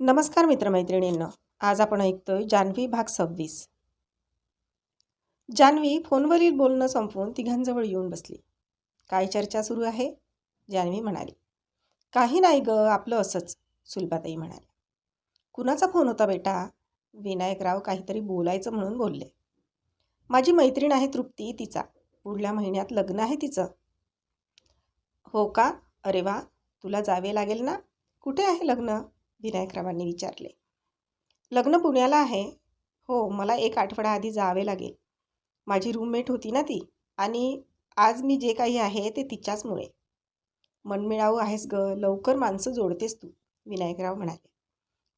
नमस्कार मित्रमैत्रिणींनो आज आपण ऐकतोय जान्हवी भाग सव्वीस. जान्हवी फोनवरील बोलणं संपवून तिघांजवळ येऊन बसली. काय चर्चा सुरू आहे? जान्हवी म्हणाली काही नाही ग आपलं असंच सुलभाताई म्हणाली. कुणाचा फोन होता बेटा? विनायकराव काहीतरी बोलायचं म्हणून बोलले. माझी मैत्रीण आहे तृप्ती तिचा. पुढल्या महिन्यात लग्न आहे तिचं. हो का? अरे वा तुला जावे लागेल ना? कुठे आहे लग्न? विनायकरावांनी विचारले. लग्न पुण्याला आहे. हो मला एक आठवडा आधी जावे लागेल. माझी रूममेट होती ना ती आणि आज मी जे काही आहे ते तिच्याचमुळे. मनमिळाऊ आहेस ग लवकर माणसं जोडतेस तू विनायकराव म्हणाले.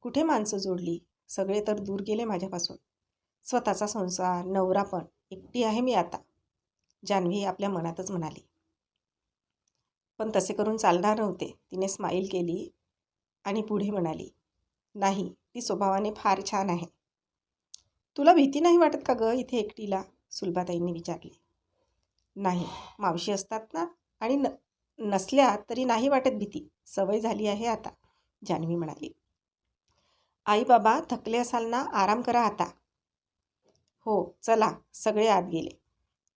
कुठे माणसं जोडली? सगळे तर दूर गेले माझ्यापासून. स्वतःचा संसार नवरा पण एकटी आहे मी आता जान्हवी आपल्या मनातच म्हणाली. पण तसे करून चालणार नव्हते. तिने स्माईल केली. आणि पुढे म्हणाली नाही ती स्वभावाने फार छान आहे. तुला भीती नाही वाटत का ग इथे एकटीला? सुलभाताईंनी विचारले. नाही मावशी असतात ना आणि न नसल्या तरी नाही वाटत भीती सवय झाली आहे आता जान्हवी म्हणाली. आई बाबा थकले असाल ना आराम करा आता. हो चला सगळे आत गेले.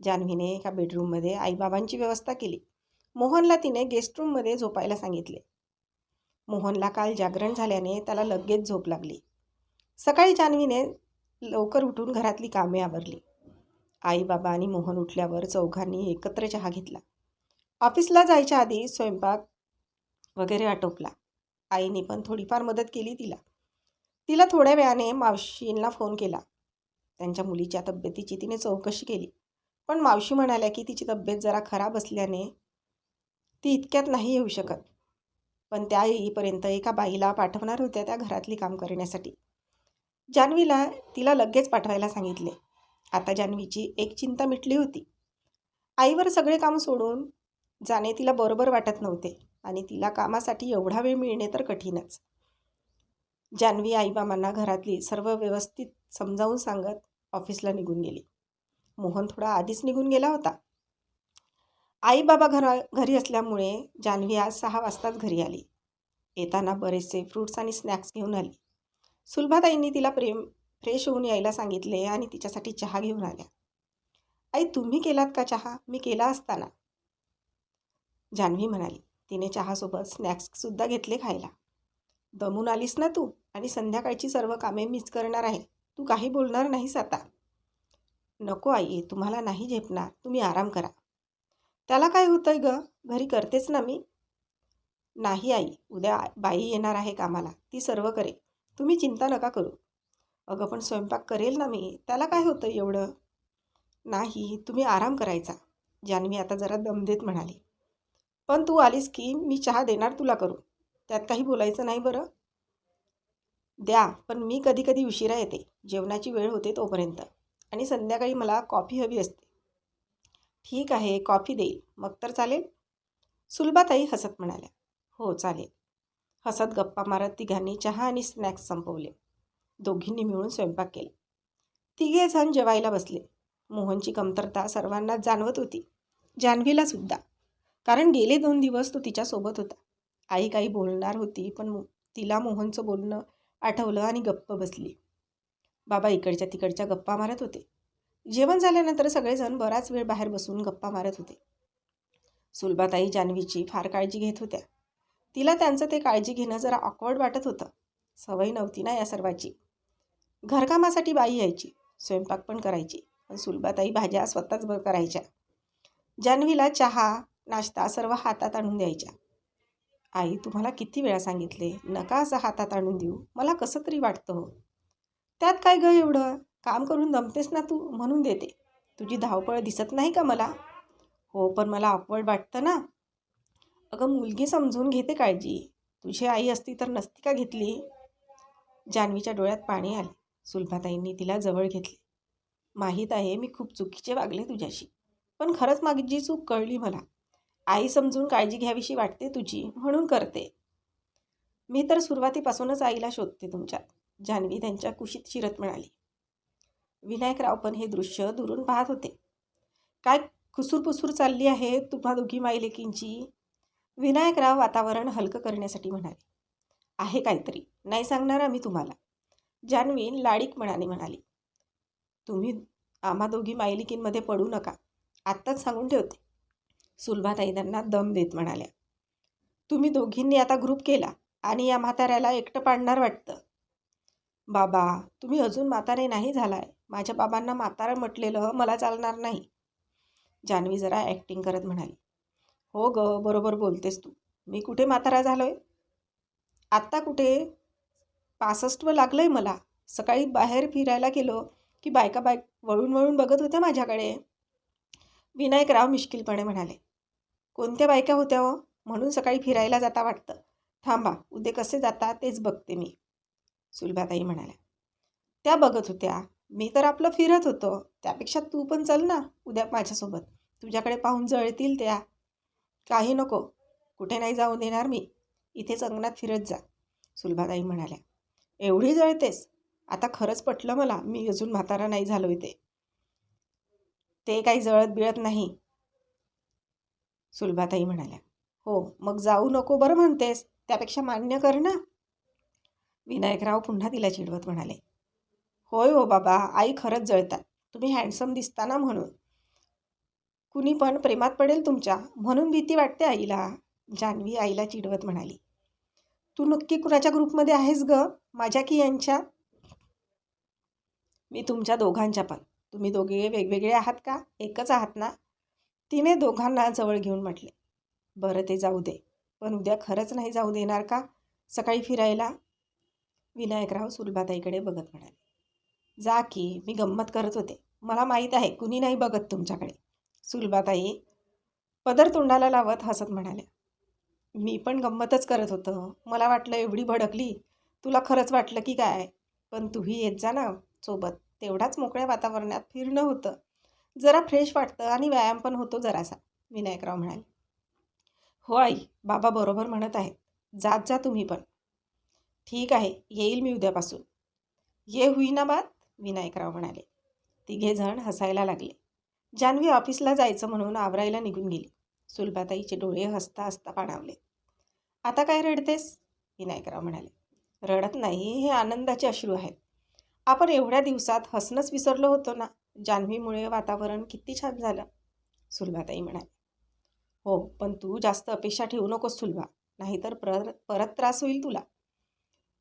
जान्हवीने एका बेडरूममध्ये आईबाबांची व्यवस्था केली. मोहनला तिने गेस्ट रूममध्ये झोपायला सांगितले. मोहनला काल जागरण झाल्याने त्याला लगेच झोप लागली. सकाळी जान्हवीने लवकर उठून घरातली कामे आवरली. आई बाबा आणि मोहन उठल्यावर चौघांनी एकत्र चहा घेतला. ऑफिसला जायच्या आधी स्वयंपाक वगैरे आटोपला. आईने पण थोडीफार मदत केली तिला. तिला थोड्या वेळाने मावशींना फोन केला. त्यांच्या मुलीच्या तब्येतीची तिने चौकशी केली. पण मावशी म्हणाल्या की तिची तब्येत जरा खराब असल्याने ती इतक्यात नाही येऊ शकत. पण त्या येईपर्यंत एका बाईला पाठवणार होत्या त्या घरातली काम करण्यासाठी. जान्हवीला तिला लगेच पाठवायला सांगितले. आता जान्हवीची एक चिंता मिटली होती. आईवर सगळे काम सोडून जाणे तिला बरोबर वाटत नव्हते आणि तिला कामासाठी एवढा वेळ मिळणे तर कठीणच. जान्हवी आईबामांना घरातली सर्व व्यवस्थित समजावून सांगत ऑफिसला निघून गेली. मोहन थोडा आधीच निघून गेला होता. आई बाबा घरा घरी असल्यामुळे जान्हवी आज सहा वाजताच घरी आली. येताना बरेचसे फ्रूट्स आणि स्नॅक्स घेऊन आली. सुलभाताईंनी तिला प्रेम फ्रेश होऊन यायला सांगितले आणि तिच्यासाठी चहा घेऊन आल्या. आई तुम्ही केलात का चहा? मी केला असताना. जान्हवी म्हणाली तिने चहासोबत स्नॅक्ससुद्धा घेतले खायला. दमून आलीस ना तू आणि संध्याकाळची सर्व कामे मीच करणार आहे. तू काही बोलणार नाहीस आता. नको आई तुम्हाला नाही झेपणार. तुम्ही आराम करा. त्याला काय होतंय ग? घरी करतेच ना मी. नाही आई उद्या बाई येणार आहे कामाला. ती सर्व करे तुम्ही चिंता नका करू. अगं पण स्वयंपाक करेल ना मी. त्याला काय होतं एवढं? नाही तुम्ही आराम करायचा. जान्हवी आता जरा दम देत म्हणाली. पण तू आलीस की मी चहा देणार तुला करू त्यात काही बोलायचं नाही बरं. द्या पण मी कधी कधी उशिरा येते. जेवणाची वेळ होते तोपर्यंत. आणि संध्याकाळी मला कॉफी हवी असते. ठीक आहे कॉफी देईल मग तर चालेल. सुलभाताई हसत म्हणाल्या. हो चालेल. हसत गप्पा मारत तिघांनी चहा आणि स्नॅक्स संपवले. दोघींनी मिळून स्वयंपाक केला. तिघे जण जेवायला बसले. मोहनची कमतरता सर्वांनाच जाणवत होती. जान्हवीला सुद्धा. कारण गेले दोन दिवस तो तिच्यासोबत होता. आई काही बोलणार होती पण तिला मोहनचं बोलणं आठवलं आणि गप्प बसली. बाबा इकडच्या तिकडच्या गप्पा मारत होते. जेवण झाल्यानंतर सगळेजण बराच वेळ बाहेर बसून गप्पा मारत होते. सुलभाताई जान्हवीची फार काळजी घेत होत्या. तिला त्यांचं ते काळजी घेणं जरा ऑकवर्ड वाटत होतं. सवय नव्हती ना या सर्वाची. घरकामासाठी बाई यायची स्वयंपाक पण करायची पण सुलभाताई भाज्या स्वतःच ब करायच्या. जान्हवीला चहा नाश्ता सर्व हातात आणून द्यायच्या. आई तुम्हाला किती वेळा सांगितले नका असं हातात आणून देऊ मला कसं तरी वाटतं हो. त्यात काय गं एवढं? काम करून दमतेस ना तू म्हणून देते. तुझी धावपळ दिसत नाही का मला? हो पण मला ऑकवर्ड वाटतं ना. अगं मुलगी समजून घेते काळजी. तुझी आई असती तर नसती का घेतली? जान्हवीच्या डोळ्यात पाणी आले. सुलभाताईंनी तिला जवळ घेतले. माहीत आहे मी खूप चुकीचे वागले तुझ्याशी. पण खरंच माझी चूक कळली मला. आई समजून काळजी घ्यावीशी वाटते तुझी म्हणून करते. मी तर सुरुवातीपासूनच आईला शोधते तुमच्यात. जान्हवी त्यांच्या कुशीत शिरत मिळाली विनायकराव पण हे दृश्य दुरून पाहत होते. काय खुसूरपुसूर चालली आहे तुम्हा दोघी माईलेकींची विनायकराव वातावरण हलकं करण्यासाठी म्हणाले. आहे काहीतरी नाही सांगणार आम्ही तुम्हाला जान्हवी लाडीक मनाने म्हणाली. तुम्ही आम्हा दोघी मायलिकींमध्ये पडू नका आत्ताच सांगून ठेवते सुलभाताई त्यांना दम देत म्हणाल्या. तुम्ही दोघींनी आता ग्रुप केला आणि या म्हाताऱ्याला एकटं पाडणार वाटतं. बाबा तुम्ही अजून म्हातारे नाही झालाय. माझ्या बाबांना म्हातारं म्हटलेलं मला चालणार नाही. जान्हवी जरा ॲक्टिंग करत म्हणाली. हो ग बरोबर बोलतेस तू. मी कुठे म्हातारा झालोय? आत्ता कुठे? पासष्टवं लागलं आहे मला. सकाळी बाहेर फिरायला गेलो की बायका बायक वळून वळून बघत होत्या माझ्याकडे. विनायकराव मिश्किलपणे म्हणाले कोणत्या बायका होत्या हो? म्हणून सकाळी फिरायला जाता वाटतं. थांबा उद्या कसे जाता तेच बघते मी. सुलभाताई म्हणाल्या. त्या बघत होत्या. मी तर आपलं फिरत होतो. त्यापेक्षा तू पण चल ना उद्या माझ्यासोबत. तुझ्याकडे पाहून जळतील त्या. काही नको. कुठे नाही जाऊन देणार मी. इथेच अंगणात फिरत जा. सुलभाताई म्हणाल्या. एवढी जळतेस? आता खरंच पटलं मला. मी अजून म्हातारा नाही झालो इथे ते काही जळत बिळत नाही. सुलभाताई म्हणाल्या. हो मग जाऊ नको बरं म्हणतेस. त्यापेक्षा मान्य कर ना. विनायकराव पुन्हा तिला चिडवत म्हणाले होय हो बाबा आई खरंच जळतात. तुम्ही हँडसम दिसताना म्हणून. कुणी पण प्रेमात पडेल तुमच्या म्हणून भीती वाटते आईला. जान्हवी आईला चिडवत म्हणाली तू नक्की कुणाच्या ग्रुपमध्ये आहेस ग? माझ्या की यांच्या? मी तुमच्या दोघांच्या पण. तुम्ही दोघे वेगवेगळे आहात का? एकच आहात ना? तिने दोघांना जवळ घेऊन म्हटले बरं ते जाऊ दे. पण उद्या खरंच नाही जाऊ देणार का? सकाळी फिरायला? विनायकराव सुलभाताईकडे बघत म्हणाले जा की मी गंमत करत होते. मला माहीत आहे कुणी नाही बघत तुमच्याकडे. सुलभाताई पदर तोंडाला लावत हसत म्हणाल्या मी पण गंमतच करत होतं. मला वाटलं एवढी भडकली. तुला खरंच वाटलं की काय? पण तूही येत जा ना सोबत. तेवढाच मोकळ्या वातावरणात फिरणं होतं. जरा फ्रेश वाटतं आणि व्यायाम पण होतो जरासा. विनायकराव म्हणाले हो आई बाबा बरोबर म्हणत आहेत. जात जा तुम्ही पण. ठीक आहे येईल मी उद्यापासून. ये होईना बात विनायकराव म्हणाले. तिघेजण हसायला लागले. जान्हवी ऑफिसला जायचं म्हणून आवरायला निघून गेली. सुलभाताईचे डोळे हसता हसता पाणावले. आता काय रडतेस? विनायकराव म्हणाले. रडत नाही हे आनंदाचे अश्रू आहेत. आपण एवढ्या दिवसात हसणंच विसरलो होतो ना? जान्हवीमुळे वातावरण किती छान झालं. सुलभाताई म्हणाले. हो पण तू जास्त अपेक्षा ठेवू नकोस सुलभा. नाहीतर पर परत त्रास होईल तुला.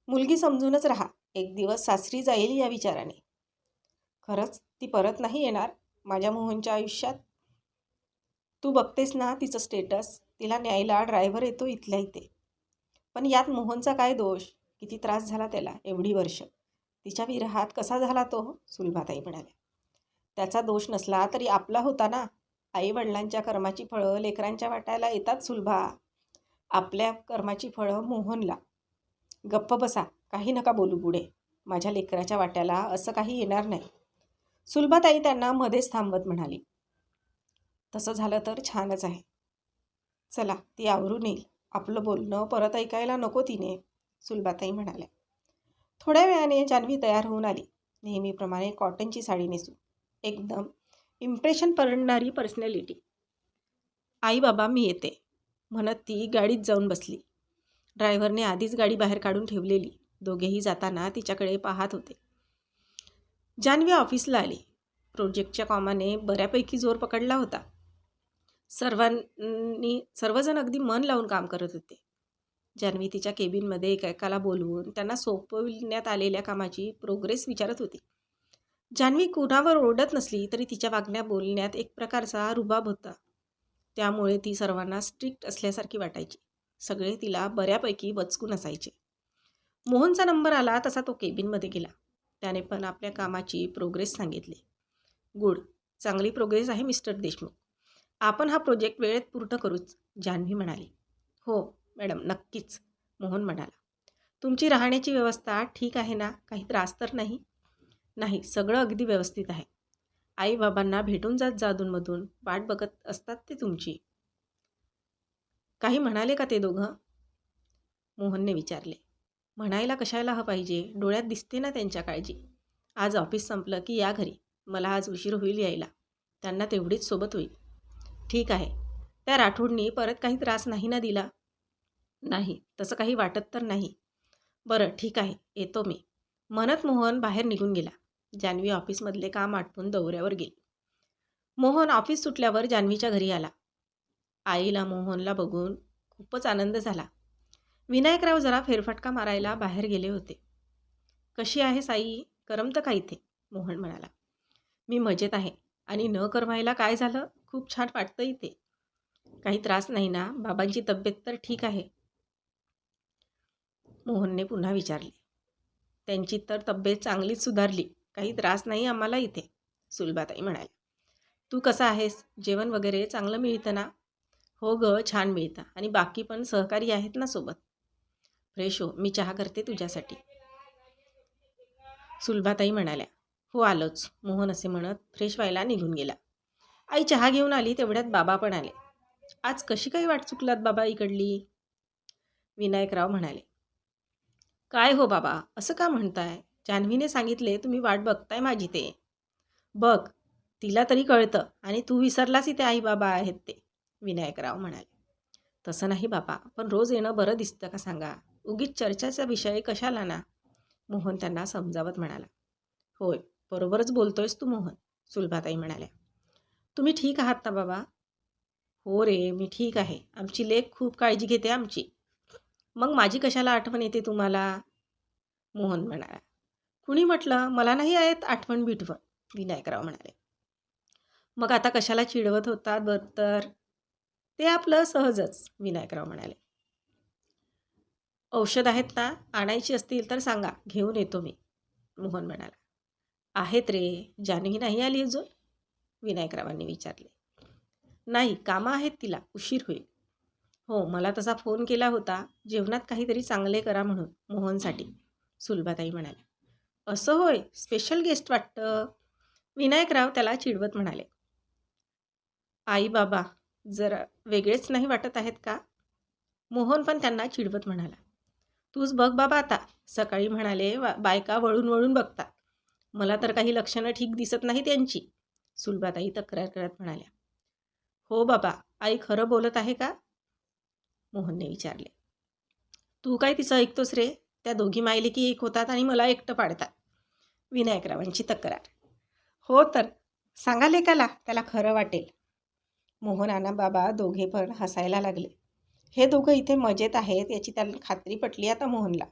मुलगी समजूनच राहा. एक दिवस सासरी जाईल या विचाराने. खरंच ती परत नाही येणार? माझ्या मोहनच्या आयुष्यात? तू बघतेस ना तिचं स्टेटस तिला न्यायला ड्रायव्हर येतो इथल्या इथे. पण यात मोहनचा काय दोष? किती त्रास झाला त्याला एवढी वर्ष. तिच्या विरहात कसा झाला तो? सुलभाताई म्हणाल्या. त्याचा दोष नसला तरी आपला होता ना? आई वडिलांच्या कर्माची फळं लेकरांच्या वाटायला येतात सुलभा. आपल्या कर्माची फळं मोहनला. गप्प बसा काही नका बोलू पुढे. माझ्या लेकराच्या वाट्याला असं काही येणार नाही. सुलभाताई त्यांना मध्येच थांबवत म्हणाली. तसं झालं तर छानच आहे. चला ती आवरून येईल. आपलं बोलणं परत ऐकायला नको तिने सुलभाताई म्हणाल्या. थोड्या वेळाने जान्हवी तयार होऊन आली. नेहमीप्रमाणे कॉटनची साडी नेसून. एकदम इम्प्रेशन पडणारी पर्सनॅलिटी आई बाबा मी येते. म्हणत ती गाडीत जाऊन बसली. ड्रायव्हरने आधीच गाडी बाहेर काढून ठेवलेली. दोघेही जाताना तिच्याकडे पाहत होते. जान्हवी ऑफिसला आली. प्रोजेक्टच्या कामाने बऱ्यापैकी जोर पकडला होता. सर्वांनी सर्वजण अगदी मन लावून काम करत होते. जान्हवी तिच्या केबिनमध्ये एकाएकाला बोलवून त्यांना सोपविण्यात आलेल्या कामाची प्रोग्रेस विचारत होती. जान्हवी कुणावर ओरडत नसली तरी तिच्या वागण्या बोलण्यात एक प्रकारचा रुबाब होता. त्यामुळे ती सर्वांना स्ट्रिक्ट असल्यासारखी वाटायची. सगळे तिला बऱ्यापैकी वचकून असायचे. मोहनचा नंबर आला तसा तो केबिनमध्ये गेला. त्याने पण आपल्या कामाची प्रोग्रेस सांगितली. गुड चांगली प्रोग्रेस आहे मिस्टर देशमुख. आपण हा प्रोजेक्ट वेळेत पूर्ण करूच जान्हवी म्हणाली. हो मॅडम नक्कीच मोहन म्हणाला. तुमची राहण्याची व्यवस्था ठीक आहे ना? काही त्रास तर नाही? नाही सगळं अगदी व्यवस्थित आहे. आई बाबांना भेटून जात जादूंमधून वाट बघत असतात ते तुमची. काही म्हणाले का ते दोघं? मोहनने विचारले. म्हणायला कशाला हवं पाहिजे? डोळ्यात दिसते ना त्यांच्या काळजी. आज ऑफिस संपलं की या घरी. मला आज उशीर होईल यायला. त्यांना तेवढीच सोबत होईल. ठीक आहे. त्या राठोडनी परत काही त्रास नाही ना दिला? नाही. तसं काही वाटत तर नाही. बरं ठीक आहे. येतो मी. म्हणत मोहन बाहेर निघून गेला. जान्हवी ऑफिसमधले काम आटपून दौऱ्यावर गेली. मोहन ऑफिस सुटल्यावर जान्हवीच्या घरी आला. आईला मोहनला बघून खूपच आनंद झाला. विनायकराव जरा फेरफटका मारायला बाहेर गेले होते. कशी आहे साई? करमतं का इथे? मोहन म्हणाला. मी मजेत आहे. आणि न करमायला काय झालं? खूप छान वाटतं इथे. काही त्रास नाही ना? बाबांची तब्येत तर ठीक आहे. मोहनने पुन्हा विचारले. त्यांची तर तब्येत चांगलीच सुधारली. काही त्रास नाही आम्हाला इथे सुलभाताई म्हणाल्या. तू कसा आहेस? जेवण वगैरे चांगलं मिळतं ना? हो ग छान मिळता. आणि बाकी पण सहकारी आहेत ना सोबत. फ्रेश हो मी चहा करते तुझ्यासाठी. सुलभाताई म्हणाल्या हो आलोच. मोहन असे म्हणत फ्रेश व्हायला निघून गेला. आई चहा घेऊन आली तेवढ्यात बाबा पण आले. आज कशी काही वाट चुकलात बाबा इकडली? विनायकराव म्हणाले. काय हो बाबा असं का म्हणताय? जान्हवीने सांगितले तुम्ही वाट बघताय माझी ते. बघ तिला तरी कळतं. आणि तू विसरलास इथे आई बाबा आहेत ते. विनायकराव म्हणाले. तसं नाही बाबा पण रोज येणं बरं दिसतं का सांगा? उगीच चर्चाचा विषय कशाला ना? मोहन त्यांना समजावत म्हणाला. होय बरोबरच बोलतोयस तू मोहन सुलभाताई म्हणाल्या. तुम्ही ठीक आहात ना बाबा? हो रे मी ठीक आहे. आमची लेख खूप काळजी घेते आमची. मग माझी कशाला आठवण येते तुम्हाला? मोहन म्हणाला. कुणी म्हटलं? मला नाही आहेत आठवण बिठवण विनायकराव म्हणाले. मग आता कशाला चिडवत होतात बर तर? ते आपलं सहजच विनायकराव म्हणाले. औषध आहेत ना आणायची असतील तर सांगा घेऊन येतो मी मोहन म्हणाला. आहेत रे जान्हवी नाही आली अजून? विनायकरावांनी विचारले. नाही कामं आहेत तिला उशीर होईल. हो मला तसा फोन केला होता जेवणात काहीतरी चांगले करा म्हणून मोहनसाठी सुलभाताई म्हणाल्या. असं होय स्पेशल गेस्ट वाटतं. विनायकराव त्याला चिडवत म्हणाले. आई बाबा जरा वेगळेच नाही वाटत आहेत का? मोहन पण त्यांना चिडवत म्हणाला. तूच बघ बाबा आता. सकाळी म्हणाले वा बायका वळून वळून बघतात. मला तर काही लक्षणं ठीक दिसत नाही त्यांची सुलभाताई तक्रार करत म्हणाल्या. हो बाबा आई खरं बोलत आहे का? मोहनने विचारले. तू काय तिचं ऐकतोस रे? त्या दोघी मायले की एक होतात आणि मला एकटं पाडतात. विनायकरावांची तक्रार. हो तर. सांगा लेकाला त्याला खरं वाटेल. मोहन बाबा दोघे पण हसायला लागले. हे दोघं इथे मजेत आहेत याची त्याला खात्री पटली आता मोहनला.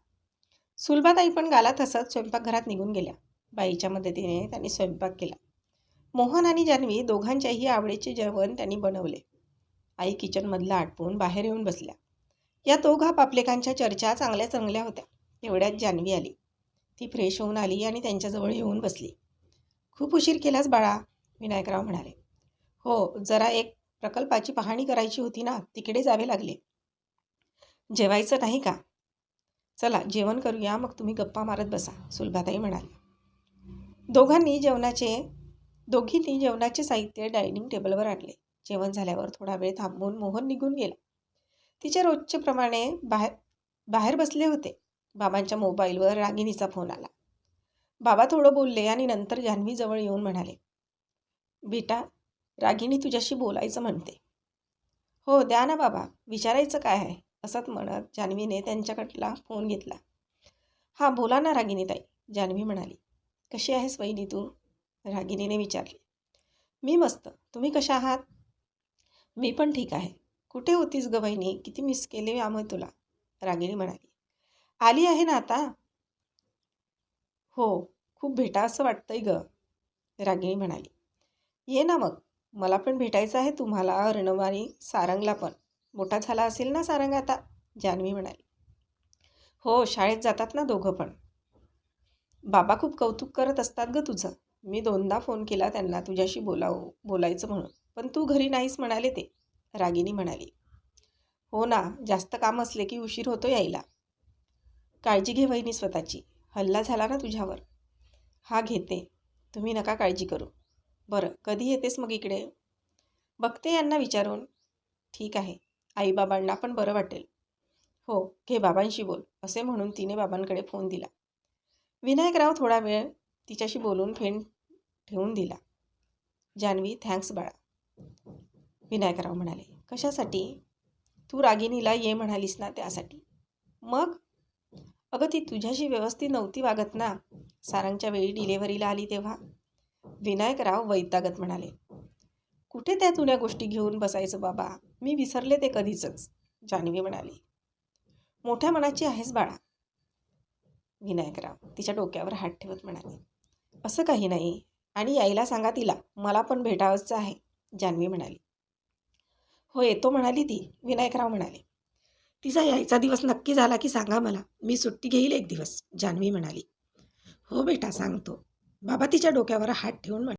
सुलभाताई पण गालात हसत स्वयंपाकघरात निघून गेल्या. बाईच्या मदतीने त्यांनी स्वयंपाक केला. मोहन आणि जान्हवी दोघांच्याही आवडीचे जेवण त्यांनी बनवले. आई किचनमधलं आटपून बाहेर येऊन बसल्या. या दोघा पापलेकांच्या चर्चा चांगल्या चांगल्या होत्या. एवढ्यात जान्हवी आली. ती फ्रेश होऊन आली आणि त्यांच्याजवळ येऊन बसली. खूप उशीर केलास बाळा विनायकराव म्हणाले. हो जरा एक प्रकल्पाची पाहणी करायची होती ना तिकडे जावे लागले. जेवायचं नाही का? चला जेवण करूया मग तुम्ही गप्पा मारत बसा सुलभाताई म्हणाल. दोघांनी जेवणाचे दोघींनी जेवणाचे साहित्य डायनिंग टेबलवर आणले. जेवण झाल्यावर थोडा वेळ थांबून मोहन निघून गेला. तिच्या रोजचे प्रमाणे बाहेर बाहेर बसले होते. बाबांच्या मोबाईलवर रागिनीचा फोन आला. बाबा थोडं बोलले आणि नंतर जान्हवीजवळ येऊन म्हणाले बेटा रागिणी तुझ्याशी बोलायचं म्हणते. हो द्या ना बाबा विचारायचं काय आहे? असंच म्हणत जान्हवीने त्यांच्याकडला फोन घेतला. हां बोला ना रागिनी ताई जान्हवी म्हणाली. कशी आहेस वहिनी तू? रागिनीने विचारले. मी मस्त. तुम्ही कशा आहात? मी पण ठीक आहे. कुठे होतीस ग बहिणी किती मिस केले आम्ही तुला? रागिणी म्हणाली. आली आहे ना आता? हो खूप भेटा असं वाटतंय ग. रागिणी म्हणाली. ये ना मग. मला पण भेटायचं आहे तुम्हाला अर्णव आणि सारंगला पण. मोठा झाला असेल ना सारंग आता? जान्हवी म्हणाली. हो शाळेत जातात ना दोघं पण. बाबा खूप कौतुक करत असतात ग तुझं. मी दोनदा फोन केला त्यांना तुझ्याशी बोलावं बोलायचं म्हणून. पण तू घरी नाहीस म्हणाले ते. रागिनी म्हणाली. हो ना जास्त काम असले की उशीर होतो यायला. काळजी घे वहिनी स्वतःची. हल्ला झाला ना तुझ्यावर. हा घेते. तुम्ही नका काळजी करू. बरं कधी येतेस मग इकडे? बघते यांना विचारून. ठीक आहे. आईबाबांना पण बरं वाटेल. हो घे बाबांशी बोल असे म्हणून तिने बाबांकडे फोन दिला. विनायकराव थोडा वेळ तिच्याशी बोलून फेन ठेवून दिला. जान्हवी थँक्स बाळा. विनायकराव म्हणाले कशासाठी? तू रागिनीला ये म्हणालीस ना त्यासाठी. मग? अगं ती तुझ्याशी व्यवस्थित नव्हती वागत ना. सारंगच्या वेळी डिलेव्हरीला आली तेव्हा. विनायकराव वैतागत म्हणाले कुठे त्या जुन्या गोष्टी घेऊन बसायचं बाबा? मी विसरले ते कधीचंच जान्हवी म्हणाली. मोठ्या मनाची आहेस बाळा विनायकराव तिच्या डोक्यावर हात ठेवत म्हणाले. असं काही नाही आणि यायला सांगा तिला मला पण भेटावंच आहे जान्हवी म्हणाली. हो येतो म्हणाली ती विनायकराव म्हणाले. तिचा यायचा दिवस नक्की झाला की सांगा मला मी सुट्टी घेईल एक दिवस जान्हवी म्हणाली. हो बेटा सांगतो. बाबा तिच्या डोक्यावर हात ठेवून म्हणाले